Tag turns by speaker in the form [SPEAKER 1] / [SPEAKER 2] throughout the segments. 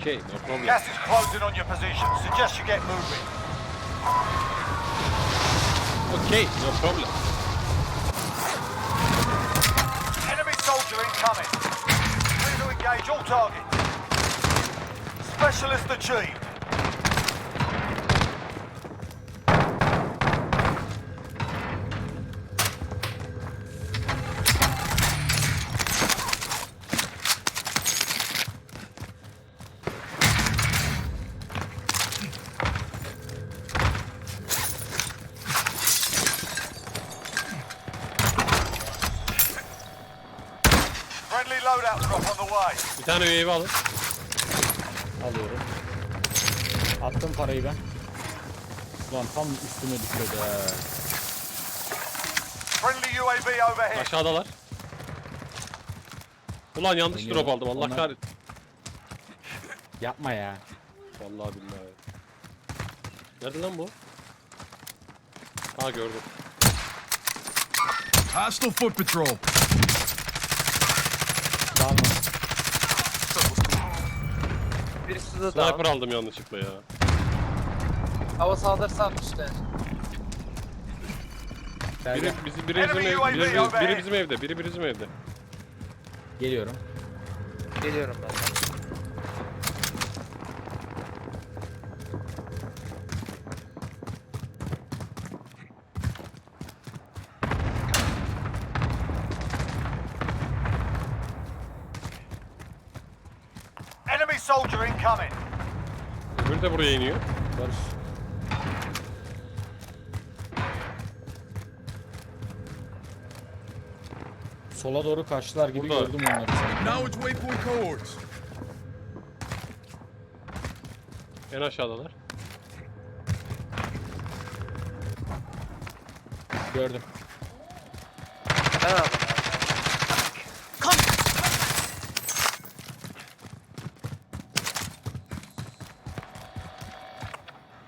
[SPEAKER 1] Okay, no problem.
[SPEAKER 2] Gas is closing on your position. Suggest you get moving.
[SPEAKER 1] Okay, no problem.
[SPEAKER 2] Enemy soldier incoming. Clear to engage all targets. Specialist achieved.
[SPEAKER 1] Tane UAV alın.
[SPEAKER 3] Alıyorum. Attım parayı ben. Ulan tam üstüme düşüyordu ha.
[SPEAKER 2] Friendly UAV overhead.
[SPEAKER 1] Aşağıdalar. Ulan yanlış
[SPEAKER 3] Oynuyor.
[SPEAKER 1] drop aldım. Allah
[SPEAKER 3] Onlar-
[SPEAKER 1] kahretsin.
[SPEAKER 3] Yapma ya.
[SPEAKER 1] Vallahi billahi. Nerede lan bu? Ha gördüm.
[SPEAKER 4] Hostile foot patrol.
[SPEAKER 3] Tamam.
[SPEAKER 5] Birisi de
[SPEAKER 1] Sniper
[SPEAKER 5] daha.
[SPEAKER 1] aldım yanlışlıkla ya.
[SPEAKER 5] Hava saldırısı atmışlar.
[SPEAKER 1] Biri,
[SPEAKER 3] Gel,
[SPEAKER 1] bizim, biri, bizim, ev, biri, biri, biri bizim evde, biri bizim evde.
[SPEAKER 3] Geliyorum.
[SPEAKER 5] Geliyorum ben.
[SPEAKER 2] Soldier incoming.
[SPEAKER 1] Öbürü de buraya iniyor.
[SPEAKER 3] Barış. Sola doğru kaçtılar gibi
[SPEAKER 1] Burada.
[SPEAKER 3] gördüm onları.
[SPEAKER 4] Now it's waypoint cohorts.
[SPEAKER 1] En aşağıdalar.
[SPEAKER 3] Gördüm.
[SPEAKER 5] Ben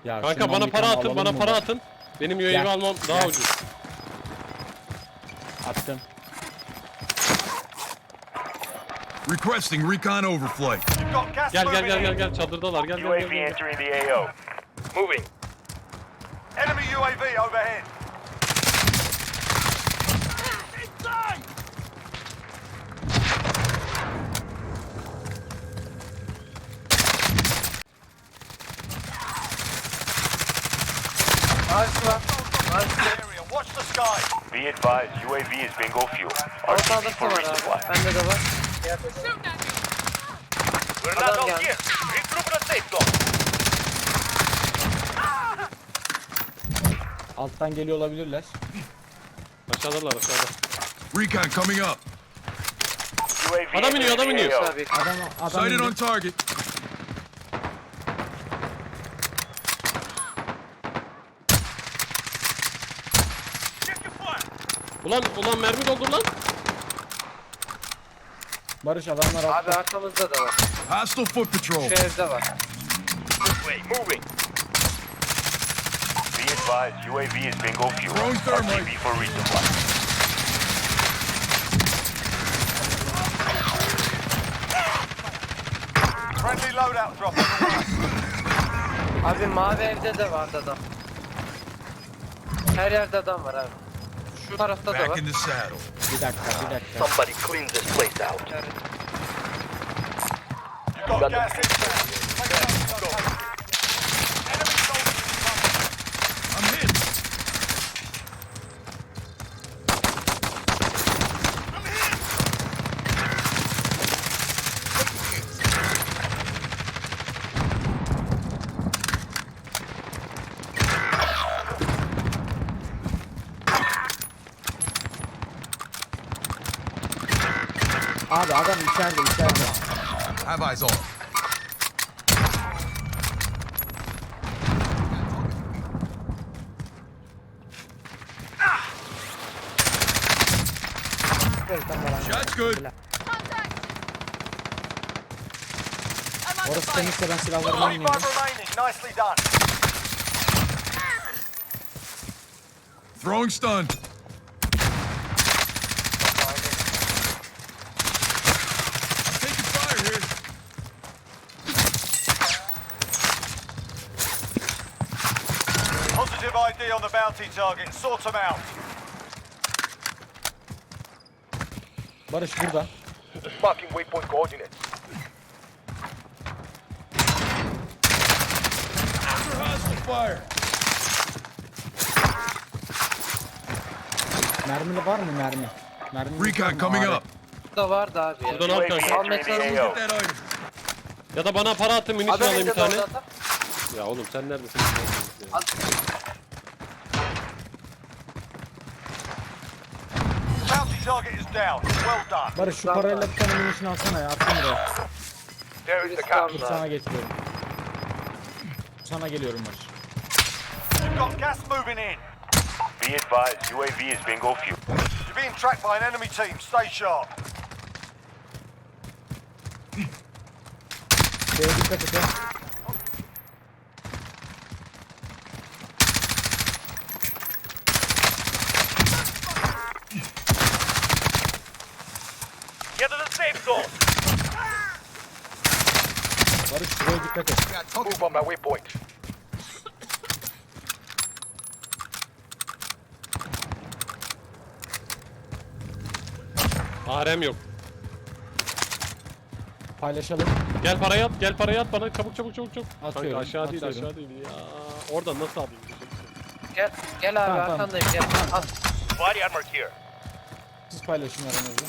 [SPEAKER 3] Ya
[SPEAKER 1] Kanka bana para atın, bana
[SPEAKER 3] mı
[SPEAKER 1] para atın. Benim UAV
[SPEAKER 3] Gel,
[SPEAKER 1] almam daha
[SPEAKER 3] gel.
[SPEAKER 1] ucuz.
[SPEAKER 3] Attım.
[SPEAKER 4] Requesting recon overflight.
[SPEAKER 2] You've got gas
[SPEAKER 1] Gel gel
[SPEAKER 2] moving
[SPEAKER 1] gel gel gel çadırdalar gel gel
[SPEAKER 2] UAV
[SPEAKER 1] gel. gel.
[SPEAKER 2] entering the AO. Moving. Enemy UAV overhead.
[SPEAKER 5] Ağaç var. Ağaç var.
[SPEAKER 2] Area. Watch the sky.
[SPEAKER 6] Be advised, UAV is bingo fuel.
[SPEAKER 5] Saldırısı
[SPEAKER 6] for resupply.
[SPEAKER 5] Bende de var.
[SPEAKER 2] We're
[SPEAKER 5] not out here.
[SPEAKER 2] Regroup a safe zone.
[SPEAKER 3] Alttan geliyor olabilirler.
[SPEAKER 1] Aşağıdalar aşağıda.
[SPEAKER 4] Recon coming up.
[SPEAKER 6] UAV
[SPEAKER 1] Adam iniyor, adam
[SPEAKER 6] the
[SPEAKER 1] iniyor.
[SPEAKER 3] Adam adam
[SPEAKER 4] Sighted on target.
[SPEAKER 1] Ulan ulan mermi doldur lan.
[SPEAKER 3] Barış adamlar
[SPEAKER 5] Abi
[SPEAKER 3] altta.
[SPEAKER 5] arkamızda da var.
[SPEAKER 4] Hostile foot patrol.
[SPEAKER 5] Şu evde var.
[SPEAKER 2] This way. Moving.
[SPEAKER 6] Be advised, UAV is bingo fuel.
[SPEAKER 4] Throwing thermite.
[SPEAKER 6] RTB for resupply.
[SPEAKER 2] Friendly loadout drop on the way.
[SPEAKER 5] Abi mavi evde de vardı adam. Her yerde adam var abi. Şu tarafta da
[SPEAKER 4] Back
[SPEAKER 5] var.
[SPEAKER 4] in the saddle.
[SPEAKER 3] Bir dakika bir dakika.
[SPEAKER 6] Somebody clean this place out.
[SPEAKER 5] Evet.
[SPEAKER 2] You've got gas inbound. Take out the
[SPEAKER 3] Abi adam içeride içeride.
[SPEAKER 4] Have eyes on. Shot's good.
[SPEAKER 3] Orası temizse ben silahlarımı
[SPEAKER 2] 25
[SPEAKER 3] oynayayım.
[SPEAKER 2] remaining. Nicely done.
[SPEAKER 4] Throwing stun.
[SPEAKER 2] ID on the bounty target. Sort them out.
[SPEAKER 3] Barış burada.
[SPEAKER 6] Marking waypoint coordinates.
[SPEAKER 4] Hostile fire.
[SPEAKER 3] Mermili var mı mermi? Mermi
[SPEAKER 4] Recon coming up.
[SPEAKER 5] Burada vardı abi ya.
[SPEAKER 1] Buradan al kanka. Ya da bana para atın
[SPEAKER 5] Adam
[SPEAKER 1] alayım bir tane.
[SPEAKER 5] orada.
[SPEAKER 1] Ya oğlum sen neredesin?
[SPEAKER 5] Al.
[SPEAKER 2] Bounty target is down. Well done.
[SPEAKER 3] Barış şu parayla bir tane minisyon alsana ya. Attım buraya.
[SPEAKER 6] There is the
[SPEAKER 5] Birisi
[SPEAKER 6] capture.
[SPEAKER 3] Dur
[SPEAKER 5] kaldı
[SPEAKER 3] sana
[SPEAKER 5] abi.
[SPEAKER 3] getiriyorum. Sana geliyorum Barış.
[SPEAKER 2] You've got gas moving in.
[SPEAKER 6] Be advised, UAV is bingo fuel.
[SPEAKER 2] You're being tracked by an enemy team. Stay sharp.
[SPEAKER 3] Şeye dikkat et ya.
[SPEAKER 6] Get to the safe zone.
[SPEAKER 3] Barış şuraya dikkat et.
[SPEAKER 6] Move on my waypoint.
[SPEAKER 1] Arem yok.
[SPEAKER 3] Paylaşalım.
[SPEAKER 1] Gel parayı at, gel parayı at bana çabuk çabuk çabuk çabuk.
[SPEAKER 3] Atıyorum,
[SPEAKER 1] Kanka aşağı değil
[SPEAKER 3] atıyorum.
[SPEAKER 1] aşağı değil ya. Oradan nasıl alayım?
[SPEAKER 5] Gel, gel abi
[SPEAKER 3] Tamam, tamam.
[SPEAKER 5] arkandayım gel. Al.
[SPEAKER 6] Body armor here.
[SPEAKER 3] Siz paylaşın aranızda.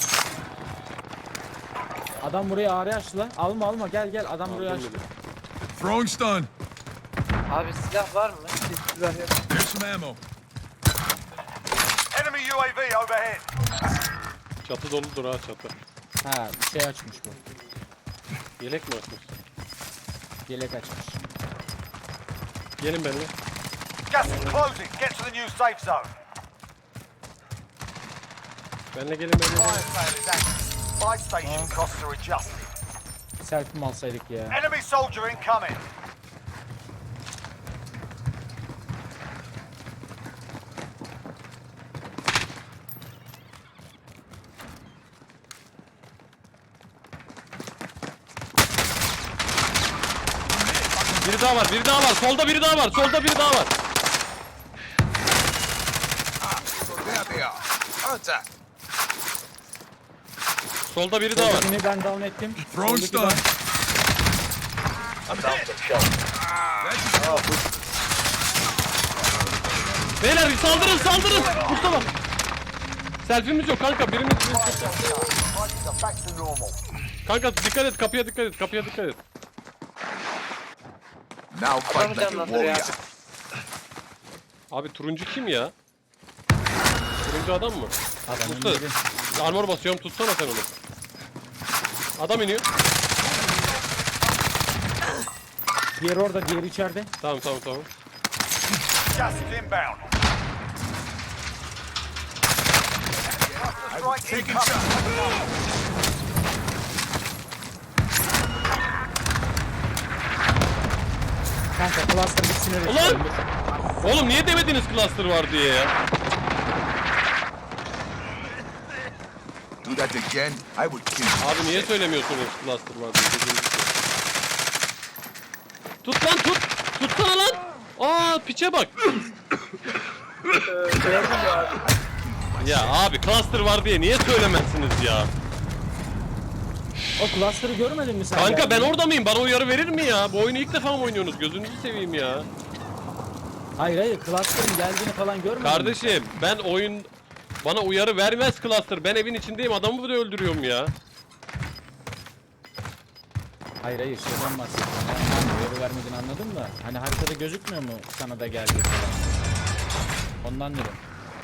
[SPEAKER 3] Adam buraya ağrı açtı lan. Alma alma gel gel adam buraya açtı.
[SPEAKER 4] Throwing stun.
[SPEAKER 5] Abi silah var mı?
[SPEAKER 4] Here's some ammo.
[SPEAKER 2] Enemy UAV overhead.
[SPEAKER 1] Çatı doludur ha çatı.
[SPEAKER 3] Ha bir şey açmış bu.
[SPEAKER 1] Yelek mi açmış?
[SPEAKER 3] Yelek açmış.
[SPEAKER 1] Gelin benimle.
[SPEAKER 2] Gas is closing. Get to the new safe zone.
[SPEAKER 1] Benimle gelin benimle.
[SPEAKER 2] Fire sale is active. Buy station costs are adjusted.
[SPEAKER 3] Selfie mi alsaydık ya?
[SPEAKER 2] Enemy soldier incoming.
[SPEAKER 1] Biri daha var, biri daha var. Solda biri daha var, solda biri daha var.
[SPEAKER 4] So there they are. Contact.
[SPEAKER 1] Solda biri daha var.
[SPEAKER 3] Soldakini ben down ettim.
[SPEAKER 4] Throwing
[SPEAKER 3] Soldaki
[SPEAKER 4] stun.
[SPEAKER 3] down.
[SPEAKER 6] I'm down some shells.
[SPEAKER 1] Beyler saldırın, saldırın. Mustafa. Selfie'miz yok kanka. Birimiz
[SPEAKER 2] Prices are back to normal.
[SPEAKER 1] Kanka dikkat et, kapıya dikkat et, kapıya dikkat et.
[SPEAKER 4] Now fight like a warrior.
[SPEAKER 5] abi.
[SPEAKER 1] Turuncu kim ya? Turuncu adam mı?
[SPEAKER 3] Adamın
[SPEAKER 1] Mustafa.
[SPEAKER 3] biri.
[SPEAKER 1] Armor basıyorum, tutsana sen onu. Adam iniyor.
[SPEAKER 3] Diğeri orada diğeri içeride.
[SPEAKER 1] Tamam tamam tamam.
[SPEAKER 2] Gas is inbound.
[SPEAKER 4] Taking.
[SPEAKER 3] Kanka cluster bitsin öyle.
[SPEAKER 1] Ulan!
[SPEAKER 3] çıkalım.
[SPEAKER 1] Oğlum niye demediniz cluster var diye ya?
[SPEAKER 4] That again, I would kill you.
[SPEAKER 1] Abi niye söylemiyorsunuz cluster var diye? Dediğiniz gibi. Tut lan tut! Tutsana lan! Aa piçe bak! ya abi cluster var diye niye söylemezsiniz ya?
[SPEAKER 3] O cluster'ı görmedin mi sen?
[SPEAKER 1] Kanka ben orada mıyım? Bana uyarı verir mi ya? Bu oyunu ilk defa mı oynuyorsunuz? Gözünüzü seveyim ya.
[SPEAKER 3] Hayır hayır cluster'ın geldiğini falan görmedin mi?
[SPEAKER 1] Kardeşim ben oyun... Bana uyarı vermez cluster. Ben evin içindeyim adamı bile öldürüyorum ya.
[SPEAKER 3] Hayır hayır şeyden bahsediyorum. Ben uyarı vermediğini anladım da. Hani haritada gözükmüyor mu sana da geldi. Ondan diyorum.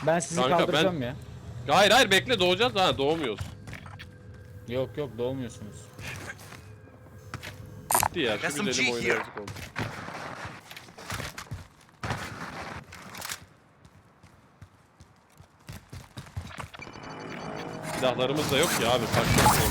[SPEAKER 3] Ben sizi
[SPEAKER 1] Kanka, ben-
[SPEAKER 3] kaldıracağım ya.
[SPEAKER 1] Hayır hayır bekle doğacağız. Ha doğmuyoruz.
[SPEAKER 3] Yok yok doğmuyorsunuz.
[SPEAKER 1] Bitti ya. Şu
[SPEAKER 4] SMG
[SPEAKER 1] güzelim oyunu
[SPEAKER 4] here.
[SPEAKER 1] yazık oldu. Silahlarımız da yok ya abi. Saçma şey.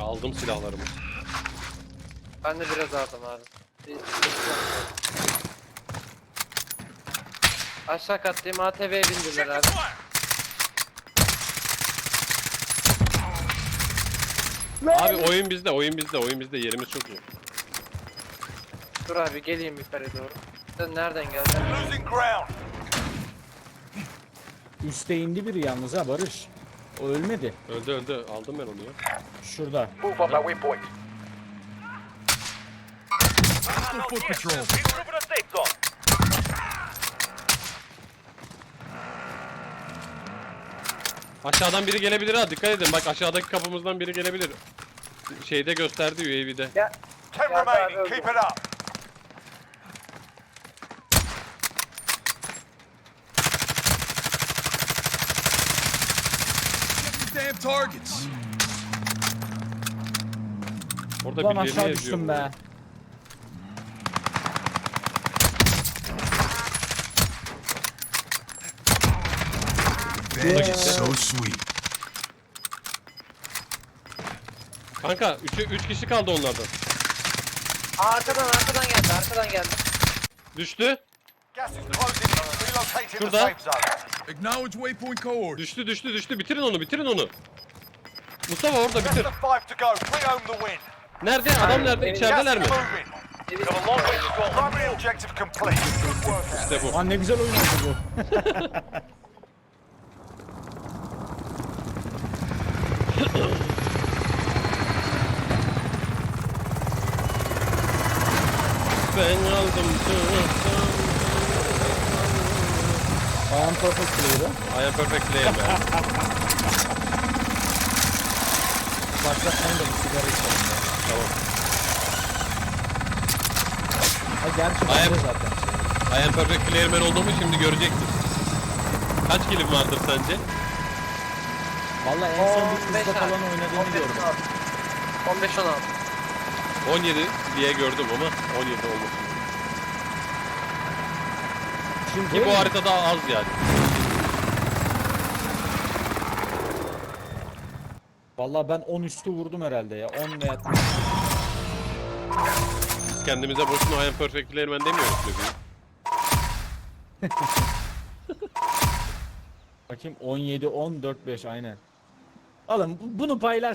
[SPEAKER 1] Aldım silahlarımı.
[SPEAKER 5] Ben de biraz aldım abi. Bir- Aşağı kattayım ATV'ye bindiler abi.
[SPEAKER 1] Abi oyun bizde, oyun bizde, oyun bizde. Yerimiz çok iyi.
[SPEAKER 5] Dur abi geleyim yukarı doğru. Sen nereden geldin?
[SPEAKER 2] Losing ground.
[SPEAKER 3] Üste indi biri yalnız ha Barış. O ölmedi.
[SPEAKER 1] Öldü öldü. Aldım ben onu ya.
[SPEAKER 3] Şurada.
[SPEAKER 6] Move on that waypoint.
[SPEAKER 4] Foot patrol.
[SPEAKER 6] Regroup in a safe zone.
[SPEAKER 1] Aşağıdan biri gelebilir ha. Dikkat edin. Bak aşağıdaki kapımızdan biri gelebilir. Şeyde gösterdi UAV'de.
[SPEAKER 5] Ya
[SPEAKER 2] Ten
[SPEAKER 5] Yeah,
[SPEAKER 2] remaining.
[SPEAKER 5] that-
[SPEAKER 2] Keep it up.
[SPEAKER 4] Get the damn targets.
[SPEAKER 1] Orada
[SPEAKER 3] Ulan
[SPEAKER 1] birilerini
[SPEAKER 3] aşağı
[SPEAKER 1] eziyor
[SPEAKER 3] düştüm be.
[SPEAKER 4] Revenge is so sweet.
[SPEAKER 1] Kanka 3 3 kişi kaldı onlardan.
[SPEAKER 5] Arkadan arkadan geldi arkadan geldi.
[SPEAKER 1] Düştü.
[SPEAKER 2] Gas is closing. The
[SPEAKER 1] Şurada.
[SPEAKER 2] safe zone.
[SPEAKER 4] Acknowledge waypoint coordinates.
[SPEAKER 1] Düştü düştü düştü. Bitirin onu, bitirin onu. Mustafa orada
[SPEAKER 2] Less
[SPEAKER 1] bitir.
[SPEAKER 2] than five to go. Bring home the win.
[SPEAKER 1] Nerede? Adam nerede? İçerideler mi?
[SPEAKER 2] Gas is moving.
[SPEAKER 6] Got a long way to go.
[SPEAKER 2] Primary objective complete. Good work.
[SPEAKER 1] İşte bu.
[SPEAKER 3] Lan ne güzel oyun oldu bu.
[SPEAKER 1] Ben aldım.
[SPEAKER 3] Ayağım perfect player'ı.
[SPEAKER 1] I am perfect player man.
[SPEAKER 3] Başlatmayın da bir sigara içelim ya.
[SPEAKER 1] Tamam.
[SPEAKER 3] Ha gerçi
[SPEAKER 1] Ayağım-
[SPEAKER 3] bende zaten.
[SPEAKER 1] I am perfect player man olduğumu şimdi göreceksin. Kaç kilim vardır sence?
[SPEAKER 3] Valla en son bir
[SPEAKER 5] 15
[SPEAKER 3] kızla
[SPEAKER 5] abi.
[SPEAKER 3] falan oynadığını
[SPEAKER 5] 15
[SPEAKER 3] gördüm.
[SPEAKER 5] 16. 15 16.
[SPEAKER 1] 17 diye gördüm ama 17 olmuş.
[SPEAKER 3] Şimdi
[SPEAKER 1] Ki bu haritada az yani.
[SPEAKER 3] Valla ben 10 üstü vurdum herhalde ya. 10 veya
[SPEAKER 1] Biz kendimize boşuna I am perfect player demiyoruz bebeğim.
[SPEAKER 3] bakayım 17 10 4 5 aynen. Alın bu- bunu paylaş